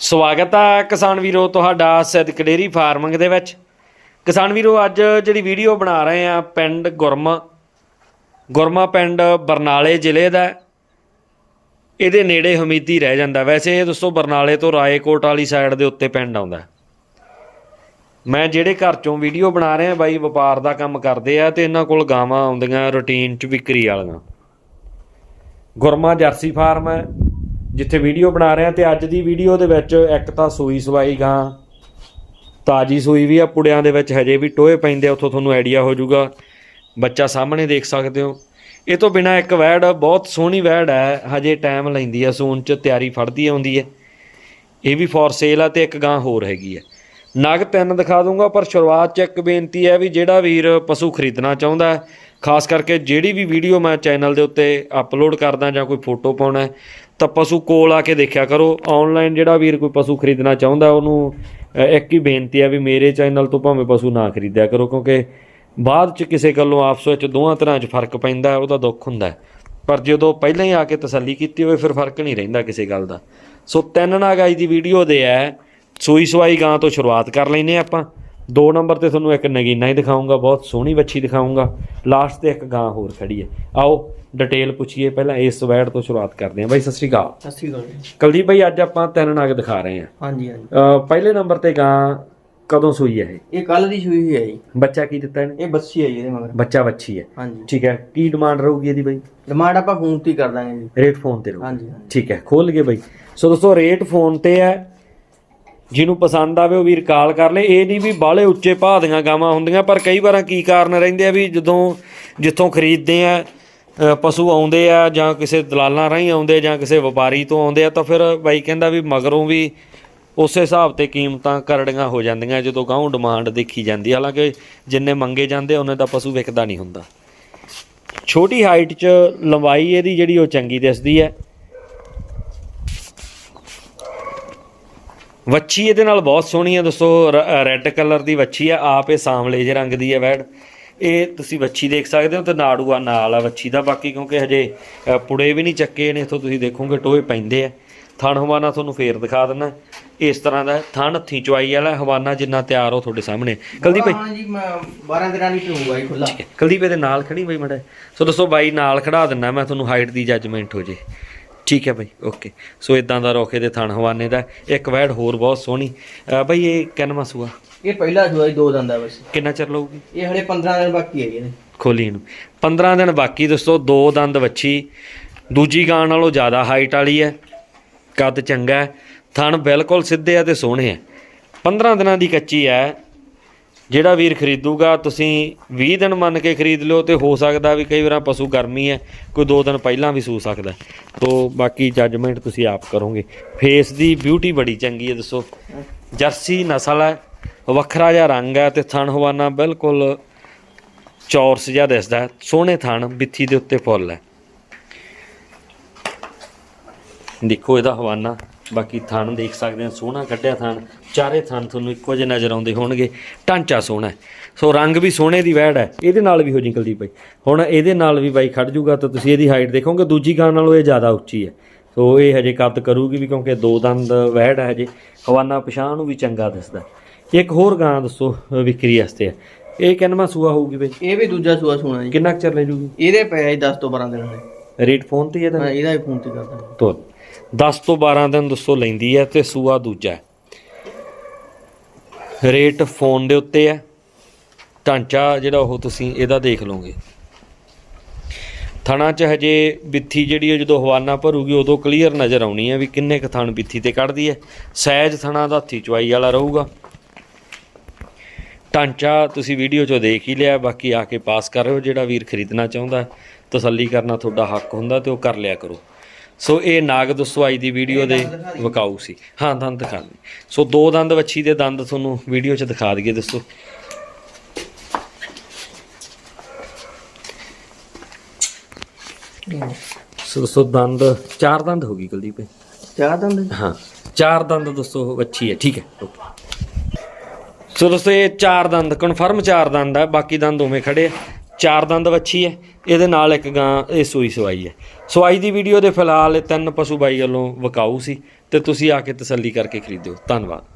ਸਵਾਗਤ ਹੈ ਕਿਸਾਨ ਵੀਰੋ ਤੁਹਾਡਾ ਸਿੱਧਕ ਡੇਰੀ ਫਾਰਮਿੰਗ ਦੇ ਵਿੱਚ। ਕਿਸਾਨ ਵੀਰੋ, ਅੱਜ ਜਿਹੜੀ ਵੀਡੀਓ ਬਣਾ ਰਹੇ ਆ ਪਿੰਡ ਗੁਰਮਾ ਗੁਰਮਾ ਪਿੰਡ ਬਰਨਾਲੇ ਜ਼ਿਲ੍ਹੇ ਦਾ। ਇਹਦੇ ਨੇੜੇ ਹਮੀਦੀ ਰਹਿ ਜਾਂਦਾ। ਵੈਸੇ ਇਹ ਦੋਸਤੋ ਬਰਨਾਲੇ ਤੋਂ ਰਾਏਕੋਟ ਵਾਲੀ ਸਾਈਡ ਦੇ ਉੱਤੇ ਪਿੰਡ ਆਉਂਦਾ। ਮੈਂ ਜਿਹੜੇ ਘਰ ਚੋਂ ਵੀਡੀਓ ਬਣਾ ਰਿਹਾ ਬਾਈ, ਵਪਾਰ ਦਾ ਕੰਮ ਕਰਦੇ ਆ ਤੇ ਇਹਨਾਂ ਕੋਲ ਗਾਵਾਂ ਆਉਂਦੀਆਂ, ਰੂਟੀਨ ਚ, ਵਿਕਰੀ ਵਾਲੀਆਂ। ਗੁਰਮਾ ਜਰਸੀ ਫਾਰਮ ਹੈ। ਜਿੱਥੇ ਵੀਡੀਓ ਬਣਾ ਰਹੇ ਆ ਤੇ ਅੱਜ ਦੀ ਵੀਡੀਓ ਦੇ ਵਿੱਚ ਇੱਕ ਤਾਂ ਸੂਈ ਸਵਾਈ ਗਾਂ, ਤਾਜੀ ਸੂਈ ਵੀ ਆ ਪੁੜਿਆਂ ਦੇ ਵਿੱਚ ਹਜੇ ਵੀ ਟੋਏ ਪੈਂਦੇ ਆ, ਉੱਥੋਂ ਤੁਹਾਨੂੰ ਆਈਡੀਆ ਹੋ ਜਾਊਗਾ। ਬੱਚਾ ਸਾਹਮਣੇ ਦੇਖ ਸਕਦੇ ਹੋ। ਇਹ ਤੋਂ ਬਿਨਾ ਇੱਕ ਵੈੜ, ਬਹੁਤ ਸੋਹਣੀ ਵੈੜ ਹੈ, ਹਜੇ ਟਾਈਮ ਲੈਂਦੀ ਆ, ਸੂਣ ਚ ਤਿਆਰੀ ਫੜਦੀ ਆਉਂਦੀ ਹੈ। ਇਹ ਵੀ ਫੋਰ ਸੇਲ ਆ ਤੇ ਇੱਕ ਗਾਂ ਹੋਰ ਹੈਗੀ ਹੈ ਨਗ ਤਿੰਨ ਦਿਖਾ ਦੂੰਗਾ, ਪਰ ਸ਼ੁਰੂਆਤ 'ਚ ਇੱਕ ਬੇਨਤੀ ਹੈ ਵੀ ਜਿਹੜਾ ਵੀਰ ਪਸ਼ੂ ਖਰੀਦਣਾ ਚਾਹੁੰਦਾ ਖਾਸ ਕਰਕੇ ਜਿਹੜੀ ਵੀ ਵੀਡੀਓ ਮੈਂ ਚੈਨਲ ਦੇ ਉੱਤੇ ਅਪਲੋਡ ਕਰਦਾ ਜਾਂ ਕੋਈ ਫੋਟੋ ਪਾਉਣਾ ਤਾਂ ਪਸ਼ੂ ਕੋਲ ਆ ਕੇ ਦੇਖਿਆ ਕਰੋ। ਆਨਲਾਈਨ ਜਿਹੜਾ ਵੀਰ ਕੋਈ ਪਸ਼ੂ ਖਰੀਦਣਾ ਚਾਹੁੰਦਾ ਉਹਨੂੰ ਇੱਕ ਹੀ ਬੇਨਤੀ ਹੈ ਵੀ ਮੇਰੇ ਚੈਨਲ ਤੋਂ ਭਾਵੇਂ ਪਸ਼ੂ ਨਾ ਖਰੀਦਿਆ ਕਰੋ, ਕਿਉਂਕਿ ਬਾਅਦ 'ਚ ਕਿਸੇ ਗੱਲੋਂ ਆਪਸ ਵਿੱਚ ਦੋਹਾਂ ਤਰ੍ਹਾਂ 'ਚ ਫ਼ਰਕ ਪੈਂਦਾ ਉਹਦਾ ਦੁੱਖ ਹੁੰਦਾ ਪਰ ਜਦੋਂ ਪਹਿਲਾਂ ਹੀ ਆ ਕੇ ਤਸੱਲੀ ਕੀਤੀ ਹੋਵੇ, ਫਿਰ ਫ਼ਰਕ ਨਹੀਂ ਰਹਿੰਦਾ ਕਿਸੇ ਗੱਲ ਦਾ। ਸੋ ਤਿੰਨ ਨਾਗ ਅੱਜ ਦੀ ਵੀਡੀਓ ਦੇ ਹੈ। ਸੂਈ ਸਵਾਈ ਗਾਂ ਤੋਂ ਸ਼ੁਰੂਆਤ ਕਰ ਲੈਨੇ ਆਪਾਂ। ਦੋ ਨੰਬਰ ਤੇ ਤੁਹਾਨੂੰ ਇੱਕ ਨਗੀਨਾ ਹੀ ਦਿਖਾਉਂਗਾ ਬਹੁਤ ਸੋਹਣੀ ਵੱਛੀ ਦਿਖਾਉਂਗਾ ਲਾਸਟ ਤੇ ਇੱਕ ਗਾਂ ਹੋਰ ਖੜੀ ਹੈ। ਆਓ ਡਿਟੇਲ ਪੁੱਛੀਏ ਪਹਿਲਾਂ ਇਸ ਵੈਡ ਤੋਂ ਸ਼ੁਰੂਆਤ ਕਰਦੇ ਹਾਂ ਬਾਈ ਸਤਿ ਸ਼੍ਰੀ ਅਕਾਲ। ਸਤਿ ਸ਼੍ਰੀ ਅਕਾਲ ਜੀ। ਕੁਲਦੀਪ ਬਾਈ ਅੱਜ ਆਪਾਂ ਤਿੰਨ ਨਾਗ ਦਿਖਾ ਰਹੇ ਹਾਂ ਹਾਂਜੀ ਹਾਂਜੀ। ਪਹਿਲੇ ਨੰਬਰ ਤੇ ਗਾਂ ਕਦੋਂ ਸੂਈ ਹੈ ਇਹ? ਇਹ ਕੱਲ ਦੀ ਸੂਈ ਹੋਈ ਹੈ ਜੀ। ਬੱਚਾ ਕੀ ਦਿੱਤਾ ਇਹਨੇ? ਇਹ ਬੱਸੀ ਹੈ ਜੀ ਇਹਦੇ ਮਗਰ। ਬੱਚਾ ਵੱਛੀ ਹੈ। ਹਾਂਜੀ। ਠੀਕ ਹੈ ਕੀ ਡਿਮਾਂਡ ਰਹੂਗੀ ਇਹਦੀ ਬਾਈ? ਡਿਮਾਂਡ ਆਪਾਂ ਫੋਨ ਤੇ ਕਰ ਦਾਂਗੇ ਜੀ। ਰੇਟ ਫੋਨ ਤੇ ਰਹੂ ਹਾਂਜੀ ਹਾਂਜੀ। ਠੀਕ ਹੈ ਖੋਲ ਗਏ ਬਾਈ। ਸੋ ਦੋਸਤੋ ਰੇਟ ਫੋਨ ਤੇ ਹੈ। ਜਿਹਨੂੰ ਪਸੰਦ ਆਵੇ ਉਹ ਵੀਰ ਕਾਲ ਕਰ ਲੇ। ਇਹ ਨਹੀਂ ਵੀ ਬਾਹਲੇ ਉੱਚੇ ਭਾਅ ਦੀਆਂ ਗਾਵਾਂ ਹੁੰਦੀਆਂ, ਪਰ ਕਈ ਵਾਰਾਂ ਕੀ ਕਾਰਨ ਰਹਿੰਦੇ ਆ ਵੀ ਜਦੋਂ ਜਿੱਥੋਂ ਖਰੀਦਦੇ ਆ ਪਸ਼ੂ ਆਉਂਦੇ ਆ ਜਾਂ ਕਿਸੇ ਦਲਾਲਾਂ ਰਾਹੀਂ ਆਉਂਦੇ ਜਾਂ ਕਿਸੇ ਵਪਾਰੀ ਤੋਂ ਆਉਂਦੇ ਆ, ਤਾਂ ਫਿਰ ਬਾਈ ਕਹਿੰਦਾ ਵੀ ਮਗਰੋਂ ਵੀ ਉਸੇ ਹਿਸਾਬ ਤੇ ਕੀਮਤਾਂ ਕਰੜੀਆਂ ਹੋ ਜਾਂਦੀਆਂ ਜਦੋਂ ਗਾਉਂ ਡਿਮਾਂਡ ਦੇਖੀ ਜਾਂਦੀ ਹਾਲਾਂਕਿ ਜਿੰਨੇ ਮੰਗੇ ਜਾਂਦੇ ਉਹਨੇ ਦਾ ਪਸ਼ੂ ਵਿਕਦਾ ਨਹੀਂ ਹੁੰਦਾ। ਛੋਟੀ ਹਾਈਟ 'ਚ ਲੰਬਾਈ ਇਹਦੀ ਜਿਹੜੀ ਉਹ ਚੰਗੀ ਦਿਸਦੀ ਹੈ। ਵੱਛੀ ਇਹਦੇ ਨਾਲ ਬਹੁਤ ਸੋਹਣੀ ਹੈ ਦੋਸਤੋ ਰੈੱਡ ਕਲਰ ਦੀ ਵੱਛੀ ਹੈ ਆਪ ਇਹ ਸਾਂਵਲੇ ਜਿਹੇ ਰੰਗ ਦੀ ਹੈ ਵੈੜ। ਇਹ ਤੁਸੀਂ ਵੱਛੀ ਦੇਖ ਸਕਦੇ ਹੋ ਤੇ ਨਾੜੂਆ ਨਾਲ ਆ ਵੱਛੀ ਦਾ ਬਾਕੀ ਕਿਉਂਕਿ ਹਜੇ ਪੁੜੇ ਵੀ ਨਹੀਂ ਚੱਕੇ ਨੇ ਇੱਥੋਂ ਤੁਸੀਂ ਦੇਖੋਗੇ ਟੋਏ ਪੈਂਦੇ ਆ। ਥਣ ਹਵਾਨਾ ਤੁਹਾਨੂੰ ਫੇਰ ਦਿਖਾ ਦਿੰਦਾ। ਇਸ ਤਰ੍ਹਾਂ ਦਾ। ਥਣ ਹੱਥੀ ਚਵਾਈ ਵਾਲਾ ਹਵਾਨਾ ਜਿੰਨਾ ਤਿਆਰ ਹੋ ਤੁਹਾਡੇ ਸਾਹਮਣੇ। ਕੁਲਦੀਪ ਜੀ ਮੈਂ 12 13 ਲੀਟਰ ਹੋਊਗਾ ਜੀ ਖੁੱਲਾ ਕੁਲਦੀਪ ਇਹਦੇ ਨਾਲ ਖੜੀ ਬਈ ਮੜਾ ਸੋ ਦੋਸਤੋ ਬਾਈ ਨਾਲ ਖੜਾ ਦਿੰਦਾ ਮੈਂ ਤੁਹਾਨੂੰ ਹਾਈਟ ਦੀ ਜੱਜਮੈਂਟ ਹੋ ਜੇ। ਠੀਕ ਹੈ ਬਾਈ ਓਕੇ। ਸੋ ਇਦਾਂ ਦਾ ਰੋਕੇ ਦੇ ਥਣ ਹਵਾਨੇ ਦਾ ਇੱਕ ਵੈੜ ਹੋਰ ਬਹੁਤ ਸੋਹਣੀ। ਅ, ਬਾਈ ਇਹ ਕਿੰਨਵਾਂ ਸੂਆ? ਇਹ ਪਹਿਲਾ ਸੂਆ ਜੀ ਦੋ ਦੰਦਾ ਬਸ। ਕਿੰਨਾ ਚਿਰ ਲਊਗੀ? ਇਹ ਹਲੇ 15 ਦਿਨ ਬਾਕੀ ਹੈ ਜੀ ਇਹਦੇ ਖੋਲੀ ਨੂੰ 15 ਦਿਨ ਬਾਕੀ ਦੋਸਤੋ ਦੋ ਦੰਦ ਵੱਛੀ। ਦੂਜੀ ਗਾਂ ਨਾਲੋਂ ਜ਼ਿਆਦਾ ਹਾਈਟ ਵਾਲੀ ਹੈ ਕੱਦ ਚੰਗਾ ਹੈ। ਥਣ ਬਿਲਕੁਲ ਸਿੱਧੇ ਆ ਤੇ ਸੋਹਣੇ ਆ। 15 ਦਿਨਾਂ ਦੀ ਕੱਚੀ ਹੈ ਜਿਹੜਾ ਵੀਰ ਖਰੀਦੂਗਾ, ਤੁਸੀਂ 20 ਦਿਨ ਮੰਨ ਕੇ ਖਰੀਦ ਲਿਓ ਤੇ ਹੋ ਸਕਦਾ ਵੀ ਕਈ ਵਾਰਾਂ ਪਸ਼ੂ ਗਰਮੀ ਹੈ, ਕੋਈ 2 ਦਿਨ ਪਹਿਲਾਂ ਵੀ ਸੂ ਸਕਦਾ ਤੋ ਬਾਕੀ ਜੱਜਮੈਂਟ ਤੁਸੀਂ ਆਪ ਕਰੋਗੇ। ਫੇਸ ਦੀ ਬਿਊਟੀ ਬੜੀ ਚੰਗੀ ਹੈ, ਦੱਸੋ। ਜਰਸੀ ਨਸਲ ਹੈ, ਵੱਖਰਾ ਜਿਹਾ ਰੰਗ ਹੈ ਤੇ ਥਣ ਹਵਾਨਾ ਬਿਲਕੁਲ ਚੌਰਸ ਜਿਹਾ ਦਿਸਦਾ ਸੋਹਣੇ ਥਣ ਬਿੱਥੀ ਦੇ ਉੱਤੇ ਫੁੱਲ ਹੈ। ਦੇਖੋ ਇਹਦਾ ਹਵਾਨਾ, ਬਾਕੀ ਥਣ ਦੇਖ ਸਕਦੇ ਆ ਸੋਹਣਾ ਕੱਢਿਆ ਥਣ। ਚਾਰੇ ਥਣ ਤੁਹਾਨੂੰ ਇੱਕੋ ਜਿਹੇ ਨਜ਼ਰ ਆਉਂਦੇ ਹੋਣਗੇ। ਢਾਂਚਾ ਸੋਹਣਾ ਹੈ। ਸੋ ਰੰਗ ਵੀ ਸੋਹਣੇ ਦੀ ਵਹਿੜ ਹੈ। ਇਹਦੇ ਨਾਲ ਵੀ ਹੋ ਜੀ ਕੁਲਦੀਪ ਬਾਈ। ਹੁਣ ਇਹਦੇ ਨਾਲ ਵੀ ਬਾਈ ਖੜ ਜੂਗਾ ਤਾਂ ਤੁਸੀਂ ਇਹਦੀ ਹਾਈਟ ਦੇਖੋਗੇ। ਦੂਜੀ ਗਾਂ ਨਾਲੋਂ ਇਹ ਜ਼ਿਆਦਾ ਉੱਚੀ ਹੈ। ਸੋ ਇਹ ਹਜੇ ਕੱਦ ਕਰੂਗੀ ਵੀ ਕਿਉਂਕਿ ਦੋ ਦੰਦ ਵਹਿੜ ਹੈ ਹਜੇ। ਹਵਾਨਾ ਪਛਾਣ ਨੂੰ ਵੀ ਚੰਗਾ ਦਿਸਦਾ ਇੱਕ ਹੋਰ ਗਾਂ ਦੱਸੋ ਵਿਕਰੀ ਵਾਸਤੇ ਹੈ। ਇਹ ਕਿੰਨਵਾਂ ਸੂਆ ਹੋਊਗੀ ਬਾਈ? ਇਹ ਵੀ ਦੂਜਾ ਸੂਆ ਸੋਣਾ ਜੀ। ਕਿੰਨਾ ਕੁ ਚਿਰ ਲੈ ਜੂਗੀ? ਇਹਦੇ ਪਏ ਜੀ 10 ਤੋਂ 12 ਦਿਨ ਦੇ। ਰੇਟ ਫੋਨ ਤੇ ਹੀ ਇਹਦਾ ਇਹਦਾ ਵੀ ਫੋਨ ਤੇ ਕਰ ਦਾਂਗਾ ਤੋਂ 10 ਤੋਂ 12 ਦਿਨ ਦੱਸੋ ਲੈਂਦੀ ਹੈ ਤੇ ਸੂਆ ਦੂਜਾ ਹੈ। ਰੇਟ ਫੋਨ ਦੇ ਉੱਤੇ ਹੈ। ਢਾਂਚਾ ਜਿਹੜਾ ਉਹ ਤੁਸੀਂ ਇਹਦਾ ਦੇਖ ਲਓਗੇ। ਥਣਾ 'ਚ ਹਜੇ ਬਿੱਥੀ ਜਿਹੜੀ ਹੈ, ਜਦੋਂ ਹਵਾਨਾ ਭਰੂਗੀ, ਉਦੋਂ ਕਲੀਅਰ ਨਜ਼ਰ ਆਉਣੀ ਹੈ ਵੀ ਕਿੰਨੇ ਕੁ ਥਣ ਬਿੱਥੀ ਤੇ ਕੱਢਦੀ ਹੈ। ਸਹਿਜ ਥਣਾ ਦਾ ਹੱਥੀ ਚਵਾਈ ਵਾਲਾ ਰਹੂਗਾ। ਢਾਂਚਾ ਤੁਸੀਂ ਵੀਡੀਓ 'ਚੋਂ ਦੇਖ ਹੀ ਲਿਆ, ਬਾਕੀ ਆ ਕੇ ਪਾਸ ਕਰ ਰਹੇ ਹੋ, ਜਿਹੜਾ ਵੀਰ ਖਰੀਦਣਾ ਚਾਹੁੰਦਾ, ਤਸੱਲੀ ਕਰਨਾ ਤੁਹਾਡਾ ਹੱਕ ਹੁੰਦਾ ਤੇ ਉਹ ਕਰ ਲਿਆ ਕਰੋ। ਸੋ ਇਹ ਨਾਗ ਦੱਸੋ ਅੱਜ ਦੀ ਵੀਡੀਓ ਦੇ ਵਿਕਾਊ ਸੀ। ਹਾਂ ਦੰਦ ਦਿਖਾ ਦੇ ਸੋ ਦੋ ਦੰਦ ਵੱਛੀ ਦੇ ਦੰਦ ਤੁਹਾਨੂੰ ਵੀਡੀਓ 'ਚ ਦਿਖਾ ਦਈਏ ਦੱਸੋ। ਸੋ ਸੋ ਦੰਦ ਚਾਰ ਦੰਦ ਹੋ ਗਈ ਕੁਲਦੀਪ ਚਾਰ ਦੰਦ? ਹਾਂ ਚਾਰ ਦੰਦ ਦੋਸਤੋ ਵੱਛੀ ਹੈ ਠੀਕ ਹੈ ਓਕੇ। ਸੋ ਦੋਸਤੋ ਇਹ ਚਾਰ ਦੰਦ ਕਨਫਰਮ ਚਾਰ ਦੰਦ ਹੈ ਬਾਕੀ ਦੰਦ ਉਵੇਂ ਖੜੇ ਆ। ਚਾਰ ਦੰਦ ਵੱਛੀ ਹੈ, ਇਹਦੇ ਨਾਲ ਇੱਕ ਗਾਂ, ਇਹ ਸੂਈ ਸਵਾਈ ਹੈ। ਸਵਾਈ ਦੀ ਵੀਡੀਓ ਦੇ ਫਿਲਹਾਲ ਇਹ ਤਿੰਨ ਪਸ਼ੂ ਬਾਈ ਵੱਲੋਂ ਵਿਕਾਊ ਸੀ ਤੇ ਤੁਸੀਂ ਆ ਕੇ ਤਸੱਲੀ ਕਰਕੇ ਖਰੀਦਿਓ। ਧੰਨਵਾਦ।